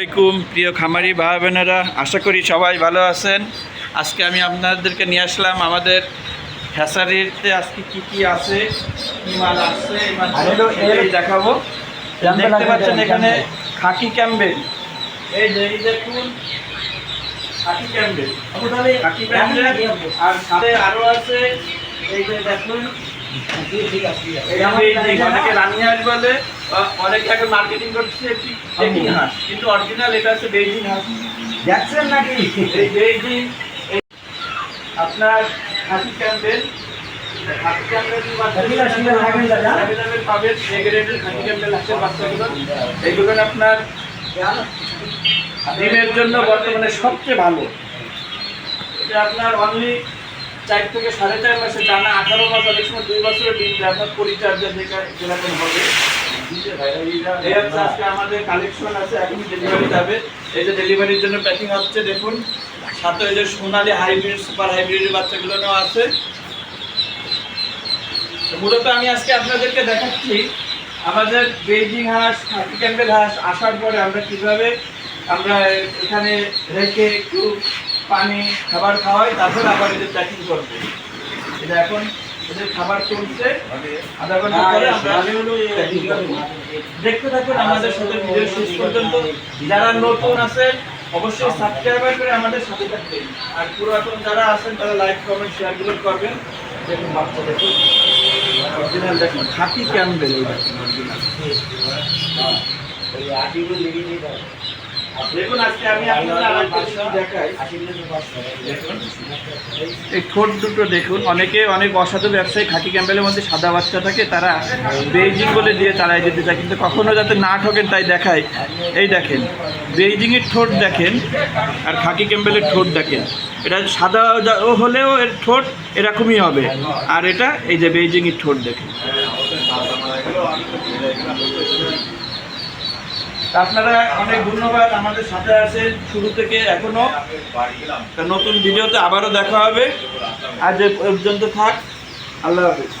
আসসালামাইকুম প্রিয় খামারি ভাই বোনেরা আশা করি সবাই ভালো আছেন আজকে আমি আপনাদেরকে নিয়ে আসলাম আমাদের হ্যাসারিতে আজকে কি কি আছে কি মাল আসছে দেখাবো দেখতে পাচ্ছেন এখানে খাকি ক্যাম্বেল এই যে দেখুন খাকি ক্যাম্বেল খাকি ক্যাম্বেল আর সাথে আরও আছে এই যে দেখুন অনেকে রানী বলে অনেকে এখন মার্কেটিং করছে চেকিং হাঁস? কিন্তু অরিজিনাল এটা হচ্ছে বেইজিং হাঁস। দেখছেন নাকি? এই বেইজিং আপনার পাবেন এ গ্রেডের হাঁসের বাচ্চাগুলো। আপনার ডিমের জন্য বর্তমানে সবচেয়ে ভালো। এটা আপনার অনলি চার থেকে সাড়ে চার মাসে টানা আঠারো মাস অনেক সময় দুই বছরের ডিম আপনার পরিচর্যা যেটা যেরকম হবে। এই আমাদের কালেকশন আছে, এখন ডেলিভারি যাবে। এই যে ডেলিভারির জন্য প্যাকিং হচ্ছে, দেখুন। সাথে এই যে হাইব্রিড সুপার হাইব্রিডের বাচ্চাগুলো নেওয়া আছে। মূলত আমি আজকে আপনাদেরকে দেখাচ্ছি, আমাদের বেইজিং হাঁস খাকি ক্যাম্পেল হাঁস, আসার পরে আমরা কীভাবে আমরা এখানে রেখে একটু পানি, খাবার খাওয়াই, তারপরে আবার এদের প্যাকিং করব। এটা এখন এদের খাবার চলছে। আধা ঘণ্টা পরে আমরা দেখতে থাকুন। আমাদের সাথে ভিডিও শেষ পর্যন্ত। যারা নতুন আছেন অবশ্যই সাবস্ক্রাইবার করে আমাদের সাথে থাকবেন। আর পুরাতন যারা আছেন তারা লাইক কমেন্ট শেয়ারগুলো করবেন। দেখুন বাচ্চা দেখুন। অরিজিনাল দেখুন খাকি ক্যাম্বেল এই দেখুন অরিজিনাল এই ঠোঁট দুটো দেখুন, অনেকে অনেক অসাধু ব্যবসায়ী, খাকি ক্যাম্বেলের মধ্যে সাদা বাচ্চা থাকে, তারা বেইজিং বলে দিয়ে তারাই দিতে চায়, কিন্তু কখনো যাতে না ঠকেন তাই দেখায়। এই দেখেন, বেইজিংয়ের ঠোঁট দেখেন আর খাকি ক্যাম্বেলের ঠোঁট দেখেন। এটা সাদা হলেও এর ঠোঁট এরকমই হবে। আর এটা এই যে বেইজিংয়ের ঠোঁট দেখেন। আপনারা অনেক ধন্যবাদ আমাদের সাথে আছেন শুরু থেকে এখনও। নতুন ভিডিওতে আবারও দেখা হবে। আজ পর্যন্ত থাক। আল্লাহ হাফিজ।